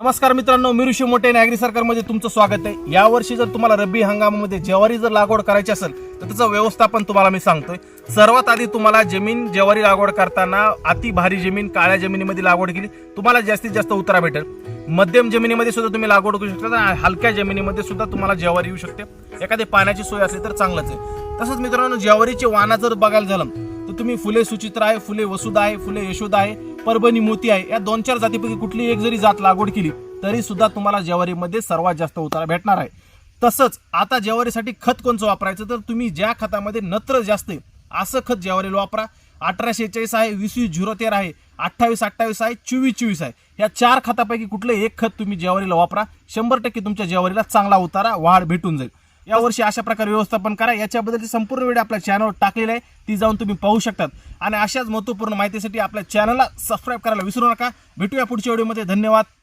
नमस्कार मित्रांनो मी ऋषी मोठे नागरी सरकारमध्ये तुमचं स्वागत आहे. यावर्षी जर तुम्हाला रब्बी हंगामामध्ये ज्वारी जर लागवड करायची असेल तर त्याचं व्यवस्थापन तुम्हाला मी सांगतोय. सर्वात आधी तुम्हाला जमीन ज्वारी लागवड करताना अति भारी जमीन काळ्या जमिनीमध्ये लागवड केली तुम्हाला जास्तीत जास्त उतारा भेटेल. मध्यम जमिनीमध्ये सुद्धा तुम्ही लागवड करू शकता आणि हलक्या जमिनीमध्ये सुद्धा तुम्हाला ज्वारी येऊ शकते. एखादी पाण्याची सोय असली तर चांगलंच आहे. तसंच मित्रांनो ज्वारीचे वाना जर बघायला झालं तर तुम्ही फुले सुचित्र आहे फुले वसुधा आहे फुले यशोदा आहे परभणी मोती आहे. या दोन चार जातीपैकी कुठली एक जरी जात लागवड केली तरी सुद्धा तुम्हाला ज्वारीमध्ये सर्वात जास्त उतारा भेटणार आहे. तसंच आता ज्वारीसाठी खत कोणचं वापरायचं? तर तुम्ही ज्या खतामध्ये नत्र जास्त आहे असं खत ज्वारीला वापरा. अठराशे चाळीस आहे वीस वीस झिरो तेरा आहे अठ्ठावीस अठ्ठावीस आहे चोवीस चोवीस आहे. या चार खतापैकी कुठलं एक खत तुम्ही ज्वारीला वापरा. शंभर टक्के तुमच्या ज्वारीला चांगला उतारा वाढ भेटून जाईल. यावर्षी अशा प्रकारे व्यवस्थापन करा. याच्याबद्दलची संपूर्ण व्हिडिओ आपल्या चॅनलवर टाकलेली आहे. ती जाऊन तुम्ही पाहू शकतात. आणि अशाच महत्त्वपूर्ण माहितीसाठी आपल्या चॅनलला सबस्क्राईब करायला विसरू नका. भेटूया पुढच्या व्हिडिओमध्ये धन्यवाद.